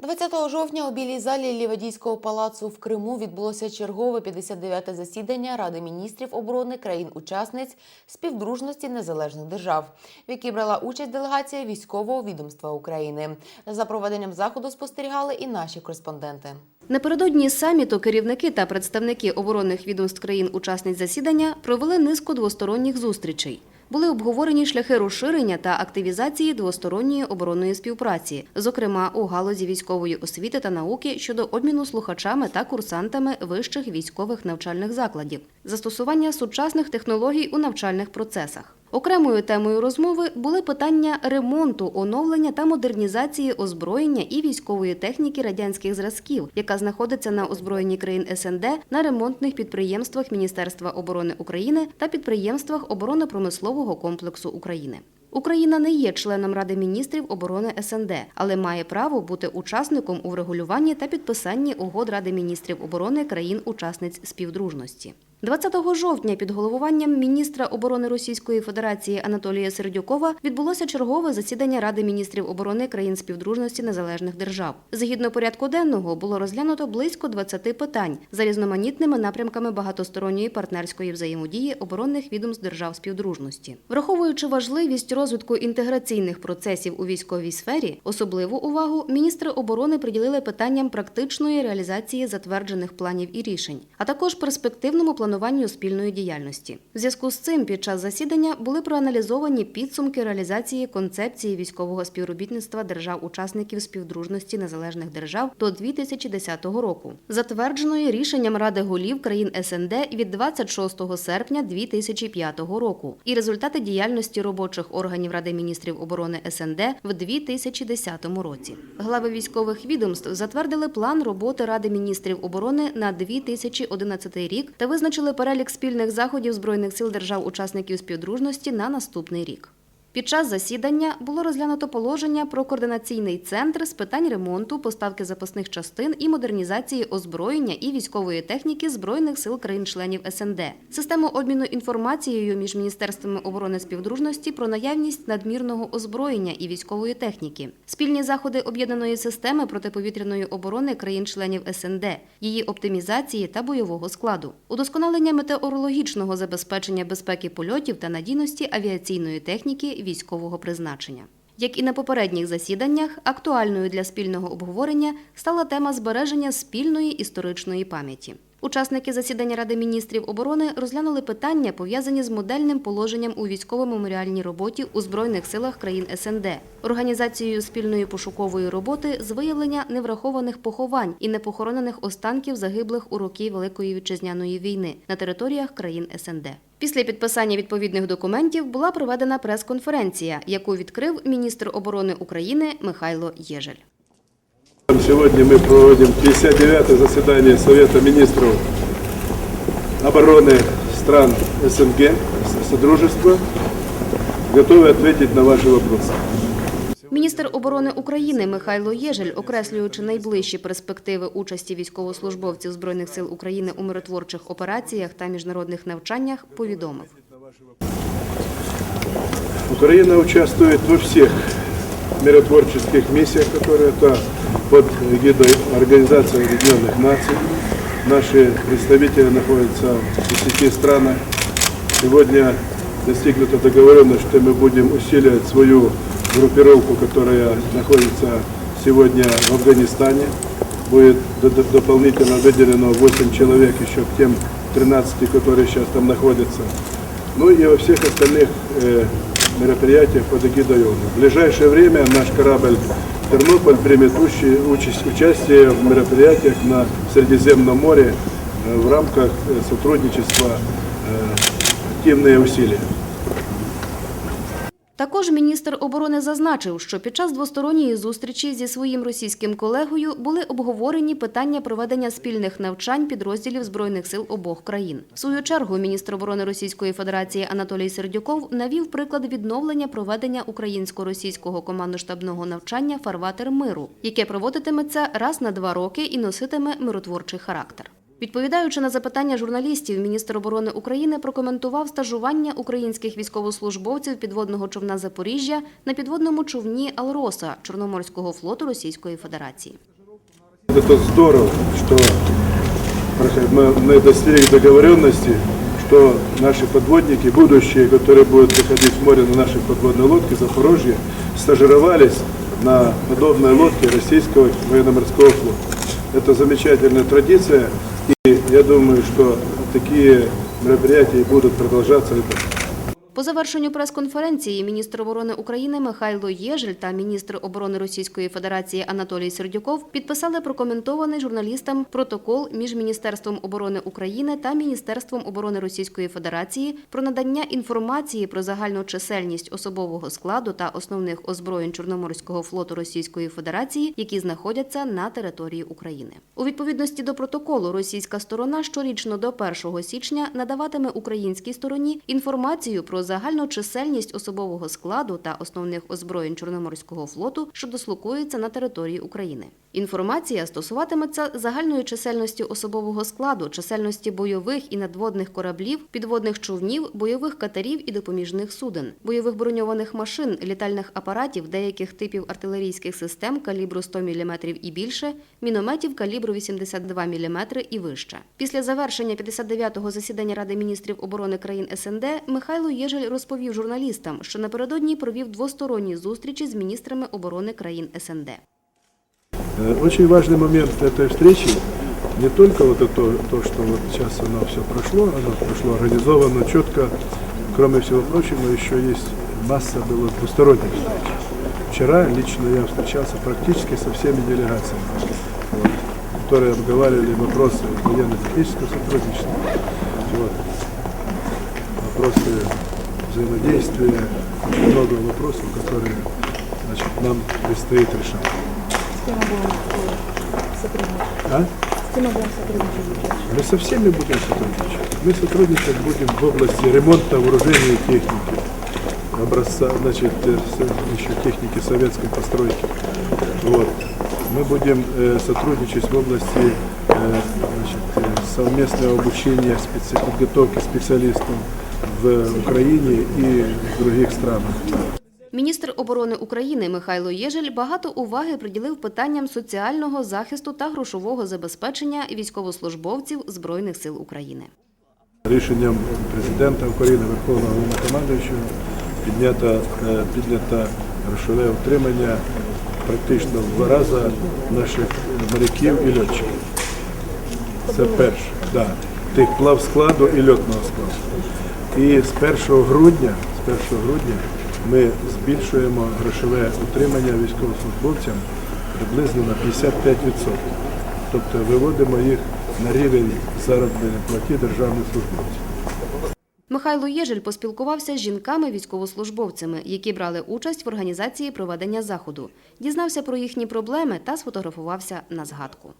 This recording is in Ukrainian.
20 жовтня у білій залі Лівадійського палацу в Криму відбулося чергове 59-те засідання Ради міністрів оборони країн-учасниць співдружності незалежних держав, в якій брала участь делегація військового відомства України. За проведенням заходу спостерігали і наші кореспонденти. Напередодні саміту керівники та представники оборонних відомств країн-учасниць засідання провели низку двосторонніх зустрічей. Були обговорені шляхи розширення та активізації двосторонньої оборонної співпраці, зокрема у галузі військової освіти та науки щодо обміну слухачами та курсантами вищих військових навчальних закладів, застосування сучасних технологій у навчальних процесах. Окремою темою розмови були питання ремонту, оновлення та модернізації озброєння і військової техніки радянських зразків, яка знаходиться на озброєнні країн СНД на ремонтних підприємствах Міністерства оборони України та підприємствах оборонно-промислового комплексу України. Україна не є членом Ради міністрів оборони СНД, але має право бути учасником у врегулюванні та підписанні угод Ради міністрів оборони країн-учасниць співдружності. 20 жовтня під головуванням міністра оборони Російської Федерації Анатолія Сердюкова відбулося чергове засідання Ради міністрів оборони країн співдружності незалежних держав. Згідно порядку денного було розглянуто близько 20 питань за різноманітними напрямками багатосторонньої партнерської взаємодії оборонних відомств держав співдружності, враховуючи важливість розвитку інтеграційних процесів у військовій сфері, особливу увагу міністри оборони приділили питанням практичної реалізації затверджених планів і рішень, а також перспективному плануванню спільної діяльності. В зв'язку з цим під час засідання були проаналізовані підсумки реалізації концепції військового співробітництва держав-учасників співдружності незалежних держав до 2010 року, затвердженої рішенням Ради голів країн СНД від 26 серпня 2005 року, і результати діяльності робочих органів Ради міністрів оборони СНД в 2010 році. Глави військових відомств затвердили план роботи Ради міністрів оборони на 2011 рік та визначили перелік спільних заходів збройних сил держав-учасників співдружності на наступний рік. Під час засідання було розглянуто положення про координаційний центр з питань ремонту, поставки запасних частин і модернізації озброєння і військової техніки збройних сил країн-членів СНД, систему обміну інформацією між міністерствами оборони співдружності про наявність надмірного озброєння і військової техніки, спільні заходи об'єднаної системи протиповітряної оборони країн-членів СНД, її оптимізації та бойового складу, удосконалення метеорологічного забезпечення безпеки польотів та надійності авіаційної техніки військового призначення. Як і на попередніх засіданнях, актуальною для спільного обговорення стала тема збереження спільної історичної пам'яті. Учасники засідання Ради міністрів оборони розглянули питання, пов'язані з модельним положенням у військово-меморіальній роботі у збройних силах країн СНД, організацією спільної пошукової роботи з виявлення неврахованих поховань і непохоронених останків загиблих у роки Великої вітчизняної війни на територіях країн СНД. Після підписання відповідних документів була проведена прес-конференція, яку відкрив міністр оборони України Михайло Єжель. Сегодня мы проводим 59-е заседание Совета министров обороны стран СНГ, Содружества. Готовы ответить на ваши вопросы. Міністр оборони України Михайло Єжель, окреслюючи найближчі перспективи участі військовослужбовців збройних сил України у миротворчих операціях та міжнародних навчаннях, повідомив. Украина участвует во всех миротворческих миссиях, которые это под эгидой Организации Объединенных Наций. Наши представители находятся в 10 странах. Сегодня достигнута договоренность, что мы будем усиливать свою группировку, которая находится сегодня в Афганистане. Будет д- д- дополнительно выделено 8 человек еще к тем 13, которые сейчас там находятся. Ну и во всех остальных э, мероприятиях под эгидой ООН. В ближайшее время наш корабль Тернополь примет учи- участь- участие в мероприятиях на Средиземном море э, в рамках э, сотрудничества э, «Активные усилия». Також міністр оборони зазначив, що під час двосторонньої зустрічі зі своїм російським колегою були обговорені питання проведення спільних навчань підрозділів збройних сил обох країн. В свою чергу міністр оборони Російської Федерації Анатолій Сердюков навів приклад відновлення проведення українсько-російського командно-штабного навчання Фарватер миру, яке проводитиметься раз на два роки і носитиме миротворчий характер. Відповідаючи на запитання журналістів, міністр оборони України прокоментував стажування українських військовослужбовців підводного човна Запоріжжя на підводному човні Алроса Чорноморського флоту Російської Федерації. Это здорово, что мы, мы достигли договоренности, что наши подводники, будущие, которые будут приходить в море на нашей подводной лодке Запорожье, стажировались на подобной лодке российского военно-морского флота. Это замечательная традиция, и я думаю, что такие мероприятия будут продолжаться. и. По завершенню прес-конференції міністр оборони України Михайло Єжель та міністр оборони Російської Федерації Анатолій Сердюков підписали прокоментований журналістам протокол між Міністерством оборони України та Міністерством оборони Російської Федерації про надання інформації про загальну чисельність особового складу та основних озброєнь Чорноморського флоту Російської Федерації, які знаходяться на території України. У відповідності до протоколу російська сторона щорічно до 1 січня надаватиме українській стороні інформацію про загальну чисельність особового складу та основних озброєнь Чорноморського флоту, що дислокуються на території України. Інформація стосуватиметься загальної чисельності особового складу, чисельності бойових і надводних кораблів, підводних човнів, бойових катерів і допоміжних суден, бойових броньованих машин, літальних апаратів, деяких типів артилерійських систем калібру 100 мм і більше, мінометів калібру 82 мм і вище. Після завершення 59-го засідання Ради міністрів оборони країн СНД Михайло Єжель розповів журналістам, що напередодні провів двосторонні зустрічі з міністрами оборони країн СНД. Э, Очень важный момент этой встречи не только вот это, то, что вот сейчас оно все прошло, оно прошло организованно, четко. Кроме всего прочего, еще есть масса было двусторонних встреч. Вчера лично я встречался практически со всеми делегациями, вот, которые обговаривали вопросы военно-технического сотрудничества, вот, вопросы взаимодействия, много вопросов, которые значит, нам предстоит решать. А? Мы со всеми будем сотрудничать. Мы сотрудничать будем в области ремонта вооружения и техники. Образца, значит, э, с- еще техники советской постройки. Вот. Мы будем э, сотрудничать в области э, значит, э, совместного обучения, специ- подготовки специалистов в Украине и в других странах. Міністр оборони України Михайло Єжель багато уваги приділив питанням соціального захисту та грошового забезпечення військовослужбовців Збройних сил України. Рішенням президента України, Верховного Головнокомандуючого піднято, е, піднято грошове утримання практично в два рази наших моряків і льотчиків. Це перше, да. тих плав складу і льотного складу. І з 1 грудня, з 1 грудня ми збільшуємо грошове утримання військовослужбовцям приблизно на 55%. Тобто виводимо їх на рівень заробітної платі державних службовців. Михайло Єжель поспілкувався з жінками-військовослужбовцями, які брали участь в організації проведення заходу, дізнався про їхні проблеми та сфотографувався на згадку.